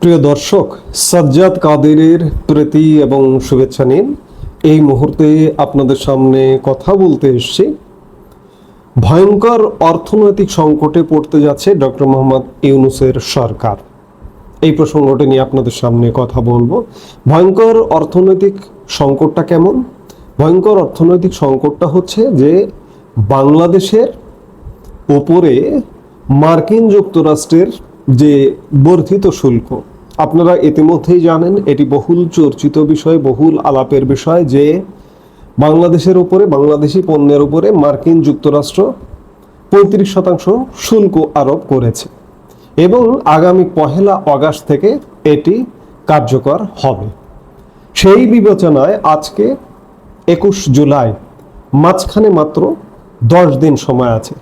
প্রিয় দর্শক, সাজ্জাদ কাদেরের প্রীতি এবং শুভেচ্ছা নিন। এই মুহূর্তে আপনাদের সামনে কথা বলতে এসছি। ভয়ঙ্কর অর্থনৈতিক সংকটে পড়তে যাচ্ছে ডক্টর মোহাম্মদ ইউনুসের সরকার। এই প্রসঙ্গটি নিয়ে আপনাদের সামনে কথা বলব। ভয়ঙ্কর অর্থনৈতিক সংকটটা কেমন? ভয়ঙ্কর অর্থনৈতিক সংকটটা হচ্ছে যে বাংলাদেশের ওপরে মার্কিন যুক্তরাষ্ট্রের যে বর্ধিত শুল্ক আপনারা ইতিমধ্যেই জানেন, এটি বহুল চর্চিত বিষয়, বহুল আলাপের বিষয় যে বাংলাদেশের উপরে, বাংলাদেশি পণ্যের উপরে মার্কিন যুক্তরাষ্ট্র পঁয়ত্রিশ শতাংশ শুল্ক আরোপ করেছে এবং আগামী পহেলা অগাস্ট থেকে এটি কার্যকর হবে। সেই বিবেচনায় আজকে একুশ জুলাই, মাঝখানে মাত্র দশ দিন সময় আছে।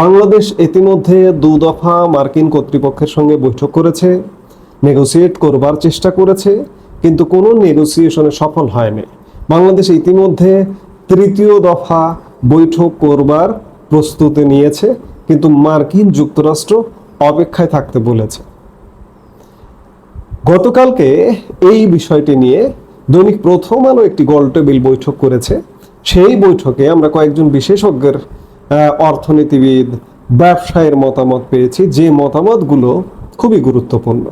বাংলাদেশ ইতিমধ্যে দু দফা মার্কিন কর্তৃপক্ষের সঙ্গে বৈঠক করেছে। নেগোসিয়েট করবার চেষ্টা করেছে, কিন্তু কোনো নেগোসিয়েশনে সফল হয়নি। বাংলাদেশ ইতিমধ্যে তৃতীয় দফা বৈঠক করবার প্রস্তুতি নিয়েছে, কিন্তু মার্কিন যুক্তরাষ্ট্র অপেক্ষায় থাকতে বলেছে। গতকালকে এই বিষয়টি নিয়ে দৈনিক প্রথম আলো একটি গোলটেবিল বৈঠক করেছে। সেই বৈঠকে আমরা কয়েকজন বিশেষজ্ঞের অর্থনীতিবিদ, ব্যবসায়ের মতামত পেয়েছি। যে মতামতগুলো খুবই গুরুত্বপূর্ণ।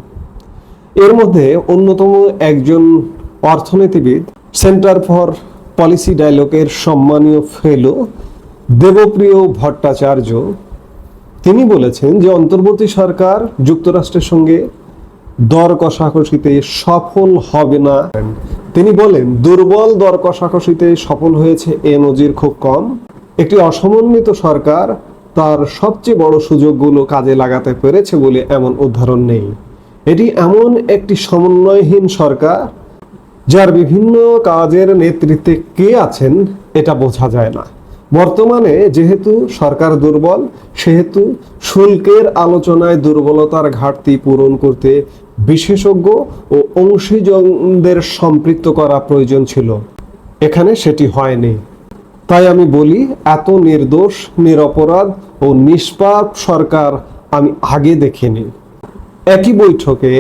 এর মধ্যে অন্যতম একজন অর্থনীতিবিদ সেন্টার ফর পলিসি ডায়ালগের সম্মানীয় ফেলো দেবপ্রিয় ভট্টাচার্য। তিনি বলেছেন যে, অন্তর্বর্তী সরকার যুক্তরাষ্ট্রের সঙ্গে দর কষাকষিতে সফল হবে না। তিনি বলেন, দুর্বল দর কষাকষিতে সফল হয়েছে এ নজির খুব কম। একটি অসমন্বিত সরকার তার সবচেয়ে বড় সুযোগগুলো কাজে লাগাতে পেরেছে বলে এমন উদাহরণ নেই। এটি এমন একটি সমন্বয়হীন সরকার যার বিভিন্ন কাজের নেতৃত্বে কে আছেন এটা বোঝা যায় না। বর্তমানে যেহেতু সরকার দুর্বল, সেহেতু শুল্কের আলোচনায় দুর্বলতার ঘাটতি পূরণ করতে বিশেষজ্ঞ ও অংশীজনদের সম্পৃক্ত করা প্রয়োজন ছিল। এখানে সেটি হয়নি। তাই আমি বলি, এত নির্দোষ, নিরপরাধ ও নিষ্পাপ সরকার আমি আগে দেখিনি। একই বৈঠকে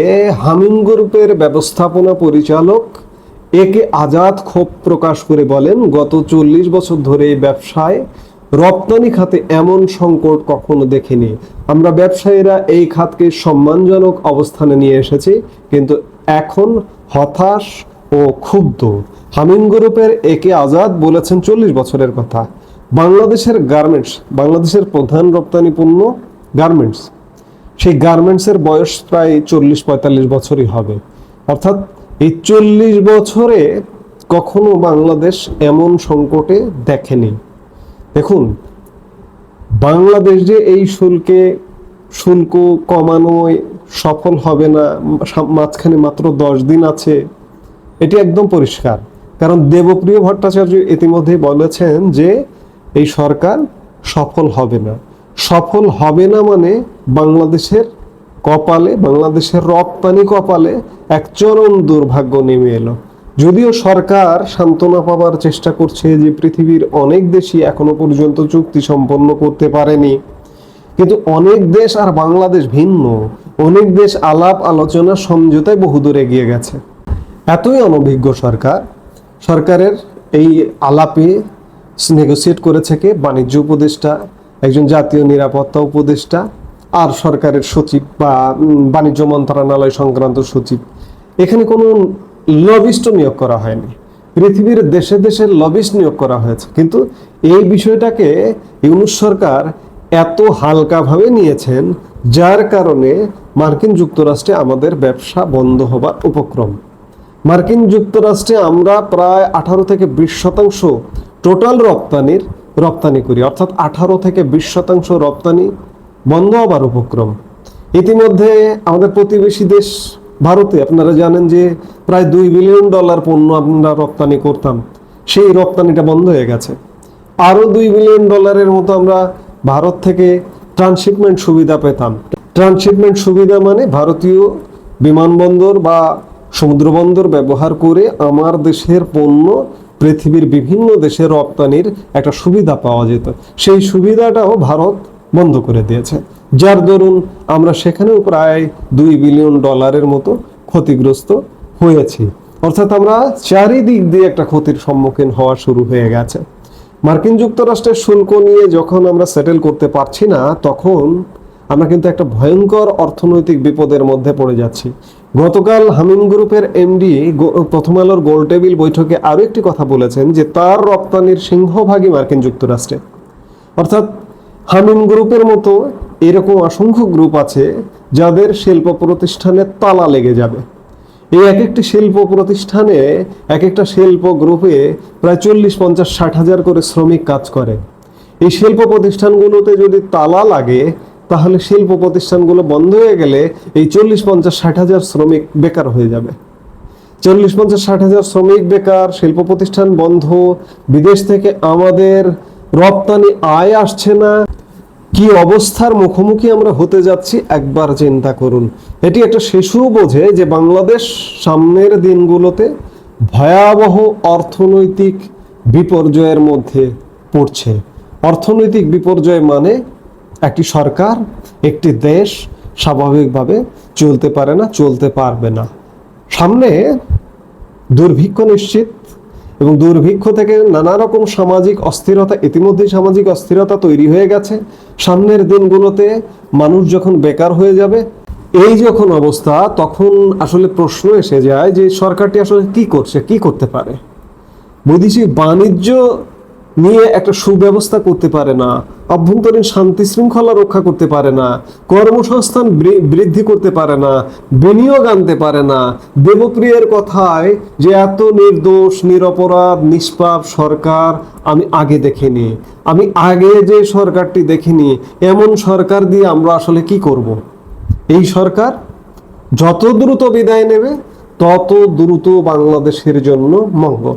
হামিম গ্রুপের ব্যবস্থাপনা পরিচালক একে আজাদ ক্ষোভ প্রকাশ করে বলেন, গত চল্লিশ বছর ধরে ব্যবসায় রপ্তানি খাতে এমন সংকট কখনো দেখিনি। আমরা ব্যবসায়ীরা এই খাতকে সম্মানজনক অবস্থানে নিয়ে এসেছি, কিন্তু এখন হতাশ ও ক্ষুব্ধ। হামিম গ্রুপের একে আজাদ বলেছেন চল্লিশ বছরের কথা। বাংলাদেশের গার্মেন্টস বাংলাদেশের প্রধান রপ্তানি পণ্য গার্মেন্টস সেই গার্মেন্টসের বয়স প্রায় চল্লিশ, পঁয়তাল্লিশ বছরই হবে। অর্থাৎ এই চল্লিশ বছরে কখনো বাংলাদেশ এমন সংকটে দেখেনি। দেখুন, বাংলাদেশ যে এই শুল্কে, শুল্ক কমানোয় সফল হবে না মাঝখানে মাত্র দশ দিন আছে, এটি একদম পরিষ্কার। কারণ দেবপ্রিয় ভট্টাচার্য ইতিমধ্যে বলেছেন যে, এই সরকার সফল হবে না। সফল হবে না মানে বাংলাদেশের কপালে, বাংলাদেশের রপ্তানি কপালে এক চরম দুর্ভাগ্য নেমে এলো। যদিও সরকার সান্ত্বনা পাবার চেষ্টা করছে যে পৃথিবীর অনেক দেশই এখনও পর্যন্ত চুক্তি সম্পন্ন করতে পারেনি। কিন্তু অনেক দেশ আর বাংলাদেশ ভিন্ন। অনেক দেশ আলাপ, আলোচনা, সমঝোতায় বহুদূর এগিয়ে গেছে। এতই অনভিজ্ঞ সরকার। সরকারের এই আলাপে নেগোসিয়েট করেছে কে? বাণিজ্য উপদেষ্টা একজন জাতীয় নিরাপত্তা উপদেষ্টা আর সরকারের সচিব বা বাণিজ্য মন্ত্রণালয় সংক্রান্ত সচিব। এখানে কোনো লবিস্ট নিয়োগ করা হয়নি। পৃথিবীর দেশে দেশে লবিস্ট নিয়োগ করা হয়েছে। কিন্তু এই বিষয়টাকে ইউনুস সরকার এত হালকাভাবে নিয়েছেন, যার কারণে মার্কিন যুক্তরাষ্ট্রে আমাদের ব্যবসা বন্ধ হবার উপক্রম। মার্কিন যুক্তরাষ্ট্রে আমরা প্রায় আঠারো থেকে বিশ শতাংশ টোটাল রপ্তানির রপ্তানি করি। অর্থাৎ আঠারো থেকে বিশ শতাংশ রপ্তানি বন্ধ হবার উপক্রম। ইতিমধ্যে আমাদের প্রতিবেশী দেশ ভারতে আপনারা জানেন যে প্রায় দুই বিলিয়ন ডলার পণ্য আমরা রপ্তানি করতাম। সেই রপ্তানিটা বন্ধ হয়ে গেছে। আরও দুই বিলিয়ন ডলারের মতো আমরা ভারত থেকে ট্রান্সশিপমেন্ট সুবিধা পেতাম। ট্রান্সশিপমেন্ট সুবিধা মানে ভারতীয় বিমানবন্দর বা সমুদ্রবন্দর ব্যবহার করে আমার দেশের পণ্য পৃথিবীর বিভিন্ন দেশে রপ্তানির একটা সুবিধা পাওয়া যেত। সেই সুবিধাটাও ভারত বন্ধ করে দিয়েছে। যার দরুন আমরা সেখানেও প্রায় দুই বিলিয়ন ডলারের মতো ক্ষতিগ্রস্ত হয়েছি। অর্থাৎ আমরা চারিদিক দিয়ে একটা ক্ষতির সম্মুখীন হওয়া শুরু হয়ে গেছে। মার্কিন যুক্তরাষ্ট্রের শুল্ক নিয়ে যখন আমরা সেটেল করতে পারছি না, তখন আমরা কিন্তু একটা ভয়ঙ্কর অর্থনৈতিক বিপদের মধ্যে পড়ে যাচ্ছি। গতকাল হামিম গ্রুপের এমডি প্রথম আলোর গোল টেবিল বৈঠকে আরও একটি কথা বলেছেন যে তার রপ্তানির সিংহভাগই মার্কিন যুক্তরাষ্ট্রে। অর্থাৎ হামিম গ্রুপের মতো এরকম অসংখ্য গ্রুপ আছে যাদের শিল্প প্রতিষ্ঠানে তালা লেগে যাবে। এই এক একটি শিল্প প্রতিষ্ঠানে এক একটা শিল্প গ্রুপে প্রায় চল্লিশ, পঞ্চাশ, ষাট হাজার করে শ্রমিক কাজ করে। এই শিল্প প্রতিষ্ঠানগুলোতে যদি তালা লাগে তাহলে শিল্প প্রতিষ্ঠানগুলো বন্ধ হয়ে গেলে এই চল্লিশ, পঞ্চাশ, ষাট হাজার শ্রমিক বেকার হয়ে যাবে। চল্লিশ, পঞ্চাশ, ষাট হাজার শ্রমিক বেকার, শিল্প প্রতিষ্ঠান বন্ধ, বিদেশ থেকে আমাদের রপ্তানি আয় আসছে না। কি অবস্থার মুখোমুখি আমরা হতে যাচ্ছি একবার চিন্তা করুন। এটি একটা শিশু বোঝে যে বাংলাদেশ সামনের দিনগুলোতে ভয়াবহ অর্থনৈতিক বিপর্যয়ের মধ্যে পড়ছে। অর্থনৈতিক বিপর্যয় মানে একটি সরকার, একটি দেশ স্বাভাবিকভাবে চলতে পারে না, চলতে পারবে না। সামনে দুর্ভিক্ষ নিশ্চিত এবং দুর্ভিক্ষ থেকে নানা রকম সামাজিক অস্থিরতা, ইতিমধ্যেই সামাজিক অস্থিরতা তৈরি হয়ে গেছে। সামনের দিনগুলোতে মানুষ যখন বেকার হয়ে যাবে, এই যখন অবস্থা, তখন আসলে প্রশ্ন এসে যায় যে সরকারটি আসলে কি করছে, কি করতে পারে? বৈদেশিক বাণিজ্য নিয়ে একটা সুব্যবস্থা করতে পারে না, অভ্যন্তরীণ শান্তি শৃঙ্খলা রক্ষা করতে পারে না, কর্মসংস্থান বৃদ্ধি করতে পারে না, বিনিয়োগ আনতে পারে না। দেবপ্রিয়ের কথায় যে এত নির্দোষ, নিরপরাধ, নিষ্পাপ সরকার আমি আগে দেখিনি। আমি আগে যে সরকারটি দেখিনি, এমন সরকার দিয়ে আমরা আসলে কি করব? এই সরকার যত দ্রুত বিদায় নেবে, তত দ্রুত বাংলাদেশের জন্য মঙ্গল।